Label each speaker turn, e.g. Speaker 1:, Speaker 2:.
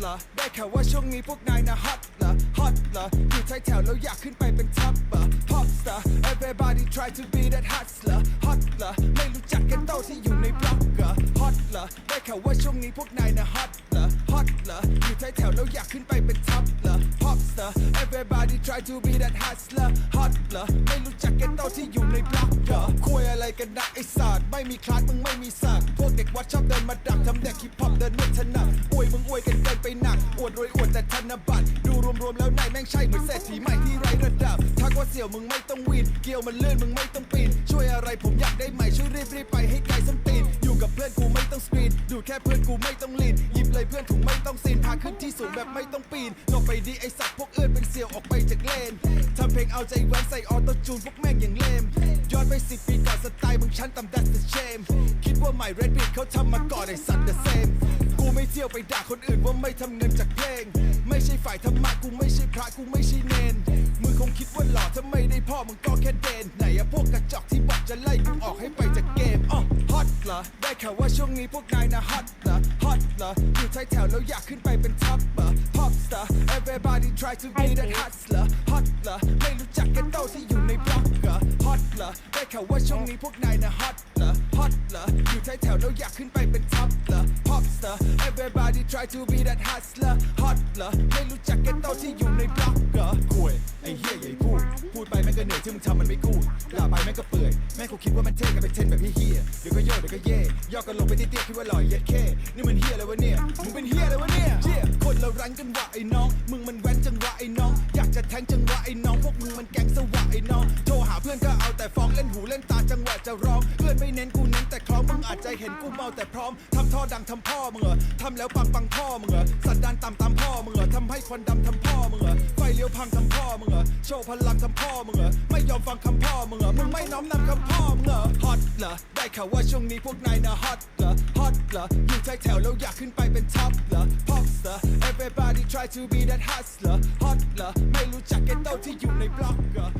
Speaker 1: เหรอ ได้ข่าวว่าช่วงนี้พวกนายนะฮอตเหรอ ฮอตเหรอ อยู่ท้ายแถวแล้วอยากขึ้นไปเป็นท็อปเหรอ pop star everybody try to be that hustler ฮอตเหรอ ไม่รู้จักกันโตที่อยู่ในบล็อกเหรอ ฮอตเหรอ ได้ข่าวว่าช่วงนี้พวกนายนะฮอตเหรอ ฮอตเหรอ อยู่ท้ายแถวแล้วอยากขึ้นไปเป็นท็อป try to be that hustler hot เหรอไม่รู้จักกันโตที่อยู่ในบล็อกเหรอคุยอะไรกันนะไอ้ศาสตร์ไม่มีคลาสมึงไม่มีศักดิ์พวกเด็กวัดชอบเดินมาดักทำเด็กฮิปฮอปเดินไม่ถนัดอวยมึงอวยกันเกินไปหนักอวดรวยอวดแต่ธนบัตรดูรวมๆแล้วนายแม่งใช่เหมือนเศรษฐีใหม่ที่ไร้ระดับ สี่ยวมึงไม่ต้องวินเกี่ยวมันเลื่อนมึงไม่ต้องปีนช่วยอะไรผมอยากได้ใหม่ช่วยรีบรีบไปให้ไกลส้นตีนอยู่กับเพื่อนกูไม่ต้องสกรีนดูแค่เพื่อนกูไม่ต้องลีนหยิบเลยเพื่อนถุงไม่ต้องซีนพาขึ้นที่สูงแบบไม่ต้องปีนลงไปดีไอสัตว์พวกเอื้อนเป็นเสี่ยวออกไปจากเลนทำเพลงเอาใจแหวนใส่ออโต้จูนพวกแม่งอย่างเลมย้อนไปสิปีก่อนสไตล์มึงชั้นต่ำ that's the shame คิดว่าใหม่ Red Beat เขาทำมาก่อนไอสัตว์ the same กูไม่เที่ยวไปด่าคนอื่นว่าไม่ทำเงินจากเพลง ไม่ใช่ฝ่ายธรรมะกูไม่ใช่พระกูไม่ใช่เนน มึงคงคิดว่าหล่อถ้าไม่ได้พ่อมึงก็แค่เดนไหนอะพวกกระจอกที่บอกจะไล่กูออกให้ไปจากเกมอ๋อฮอตเหรอได้ข่าวว่าช่วงนี้พวกนายนะฮอตเหรอฮอตเหรออยู่ท้ายแถวแล้วอยากขึ้นไปเป็นท็อปเหรอ pop star everybody try to be that hustler hot เหรอไม่รู้จักกันโตที่อยู่ในบล็อกเหรอ hot เหรอได้ข่าวว่าช่วงนี้พวกนายนะ hot เหรอ hot เหรออยู่ท้ายแถวแล้วอยากขึ้นไปเป็นท็อปเหรอ pop star everybody try to be that hustler hot เหรอไม่รู้จักกันโตที่อยู่ในบล็อก ที่มึงทำมันไม่กูดด่าไปแม่งก็เปื่อยแม่งกูคิดว่ามันเท่กันไปเทนแบบเฮียเดี๋ยวก็โยกเดี๋ยวก็เย่ย่อกันลงไปที่เตี้ยคิดว่าหล่อเย็ดแค่นี่มันเฮียอะไรวะเนี่ยมึงเป็นเฮียอะไรวะเนี่ยเฮียคนเรารันกันวะไอ้น้อง มึงมันแว้นจังวะไอ้น้อง อยากจะแทงจังวะไอ้น้องพวกมึงมันแก๊งสวะไอ้น้องโทรหาเพื่อนก็เอาแต่ฟ้องเล่นหูเล่นตาจังหวะจะร้องเพื่อนไม่เน้นกูเน้นแต่คล้องมึงอาจจะเห็นกูเมาแต่พร้อมทำท่อดังทำพ่อมึงเหรอทำแล้วปังปังพ่อมึงเหรอ ควันดำทำพ่อมึงเหรอไฟเลี้ยวพังทำพ่อมึงเหรอโชว์พลังทำพ่อมึงเหรอไม่ยอมฟังคำพ่อมึงเหรอมึงไม่น้อมนำคำพ่อมึงเหรอฮอตเหรอได้ข่าวว่าช่วงนี้พวกนายนะฮอตเหรอฮอตเหรออยู่ท้ายแถวแล้วอยากขึ้นไปเป็นท็อปเหรอ pop star everybody try to be that hustler hot เหรอไม่รู้จักกันโตที่อยู่ในบล็อกเหรอ hot เหรอ